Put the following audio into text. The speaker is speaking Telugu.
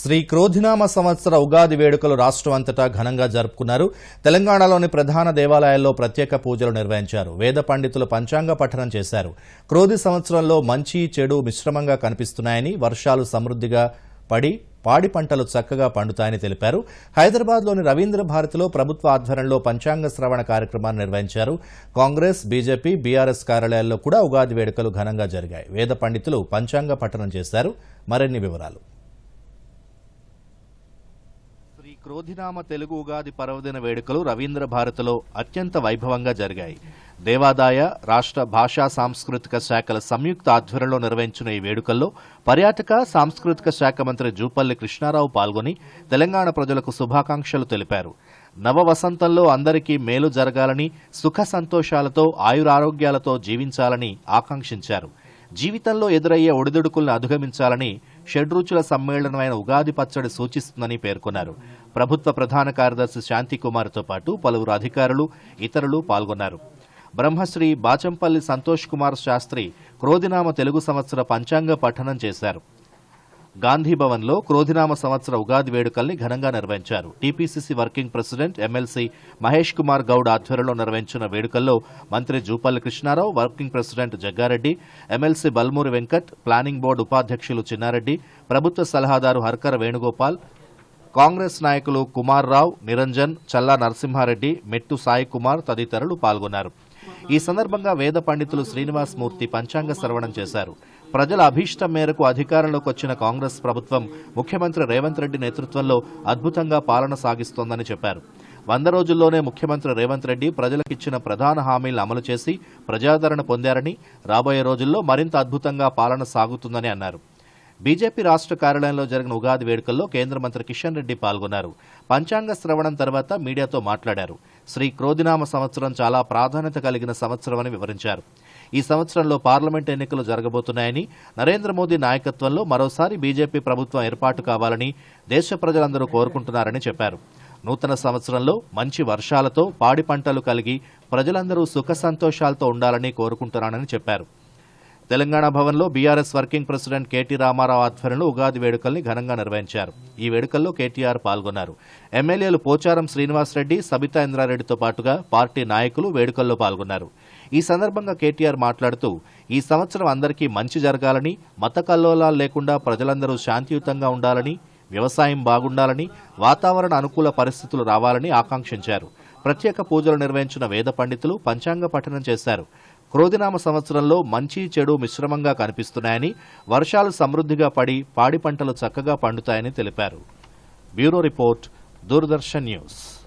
శ్రీ క్రోధినామ సంవత్సర ఉగాది వేడుకలు రాష్ట్రం అంతటా ఘనంగా జరుపుకున్నారు. తెలంగాణలోని ప్రధాన దేవాలయాల్లో ప్రత్యేక పూజలు నిర్వహించారు. వేద పండితులు పంచాంగ పఠనం చేశారు. క్రోధి సంవత్సరంలో మంచి చెడు మిశ్రమంగా కనిపిస్తున్నాయని వర్షాలు సమృద్ధిగా పడి పాడి పంటలు చక్కగా పండుతాయని తెలిపారు. హైదరాబాద్లోని రవీంద్ర భారతిలో ప్రభుత్వ ఆధ్వర్యంలో పంచాంగ శ్రవణ కార్యక్రమాన్ని నిర్వహించారు. కాంగ్రెస్ బీజేపీ బీఆర్ఎస్ కార్యాలయాల్లో కూడా ఉగాది వేడుకలు ఘనంగా జరిగాయి. వేద పండితులు పంచాంగ పఠనం చేశారు. మరిన్ని వివరాలు శ్రీ క్రోధినామ తెలుగు ఉగాది పర్వదిన వేడుకలు రవీంద్ర భారతిలో అత్యంత వైభవంగా జరిగాయి. దేవాదాయ రాష్ట్ర భాషా సాంస్కృతిక శాఖల సంయుక్త ఆధ్వర్యంలో నిర్వహించిన ఈ వేడుకల్లో పర్యాటక సాంస్కృతిక శాఖ మంత్రి జూపల్లి కృష్ణారావు పాల్గొని తెలంగాణ ప్రజలకు శుభాకాంక్షలు తెలిపారు. నవ వసంతంలో అందరికీ మేలు జరగాలని సుఖ సంతోషాలతో ఆయురారోగ్యాలతో జీవించాలని ఆకాంక్షించారు. జీవితంలో ఎదురయ్యే ఒడిదుడుకులను అధిగమించాలని షడ్రుచుల సమ్మేళనమైన ఉగాది పచ్చడి సూచిస్తుందని పేర్కొన్నారు. ప్రభుత్వ ప్రధాన కార్యదర్శి శాంతికుమార్తో పాటు పలువురు అధికారులు ఇతరులు పాల్గొన్నారు. బ్రహ్మశ్రీ బాచంపల్లి సంతోష్ కుమార్ శాస్త్రి క్రోధినామ తెలుగు సంవత్సర పంచాంగ పఠనం చేశారు. గాంధీభవన్లో క్రోధినామ సంవత్సర ఉగాది వేడుకల్ని ఘనంగా నిర్వహించారు. TPCC working president MLC Mahesh Kumar Goud ఆధ్వర్యంలో నిర్వహించిన వేడుకల్లో మంత్రి Jupally Krishnarao working president Jaggareddy MLC Balmoori Venkat planning board ఉపాధ్యక్షులు చిన్నారెడ్డి ప్రభుత్వ సలహాదారు హర్కర వేణుగోపాల్ కాంగ్రెస్ నాయకులు కుమార్ రావు నిరంజన్ చల్లా నరసింహారెడ్డి మెట్టు సాయి కుమార్ తదితరులు పాల్గొన్నారు. ఈ సందర్భంగా వేద పండితులు శ్రీనివాస్ మూర్తి పంచాంగ శ్రవణం చేశారు. ప్రజల అభీష్టం మేరకు అధికారంలోకి వచ్చిన కాంగ్రెస్ ప్రభుత్వం ముఖ్యమంత్రి రేవంత్ రెడ్డి నేతృత్వంలో అద్భుతంగా పాలన సాగిస్తోందని చెప్పారు. వంద రోజుల్లోనే ముఖ్యమంత్రి రేవంత్ రెడ్డి ప్రజలకిచ్చిన ప్రధాన హామీలను అమలు చేసి ప్రజాదరణ పొందారని రాబోయే రోజుల్లో మరింత అద్భుతంగా పాలన సాగుతుందని అన్నారు. బీజేపీ రాష్ట్ర కార్యాలయంలో జరిగిన ఉగాది వేడుకల్లో కేంద్ర మంత్రి కిషన్ రెడ్డి పాల్గొన్నారు. పంచాంగ శ్రవణం తర్వాత మీడియాతో మాట్లాడారు. శ్రీ క్రోధినామ సంవత్సరం చాలా ప్రాధాన్యత కలిగిన సంవత్సరమని వివరించారు. ఈ సంవత్సరంలో పార్లమెంట్ ఎన్నికలు జరగబోతున్నాయని నరేంద్ర మోదీ నాయకత్వంలో మరోసారి బీజేపీ ప్రభుత్వం ఏర్పాటు కావాలని దేశ ప్రజలందరూ కోరుకుంటున్నారని చెప్పారు. నూతన సంవత్సరంలో మంచి వర్షాలతో పాడి పంటలు కలిగి ప్రజలందరూ సుఖ సంతోషాలతో ఉండాలని కోరుకుంటున్నానని చెప్పారు. తెలంగాణ భవన్లో BRS working president KT Ramarao ఆధ్వర్యంలో ఉగాది వేడుకల్ని ఘనంగా నిర్వహించారు. ఈ వేడుకల్లో కేటీఆర్ పాల్గొన్నారు. ఎమ్మెల్యేలు పోచారం శ్రీనివాసరెడ్డి సబితా ఇంద్రారెడ్డితో పాటుగా పార్టీ నాయకులు వేడుకల్లో పాల్గొన్నారు. ఈ సందర్భంగా కేటీఆర్ మాట్లాడుతూ ఈ సంవత్సరం అందరికీ మంచి జరగాలని మత కల్లోలాలు లేకుండా ప్రజలందరూ శాంతియుతంగా ఉండాలని వ్యవసాయం బాగుండాలని వాతావరణ అనుకూల పరిస్థితులు రావాలని ఆకాంక్షించారు. ప్రత్యేక పూజలు నిర్వహించిన వేద పండితులు పంచాంగ పఠనం చేశారు. క్రోధినామ సంవత్సరంలో మంచి చెడు మిశ్రమంగా కనిపిస్తున్నాయని వర్షాలు సమృద్ధిగా పడి పాడి పంటలు చక్కగా పండుతాయని తెలిపారు. Bureau report Doordarshan news.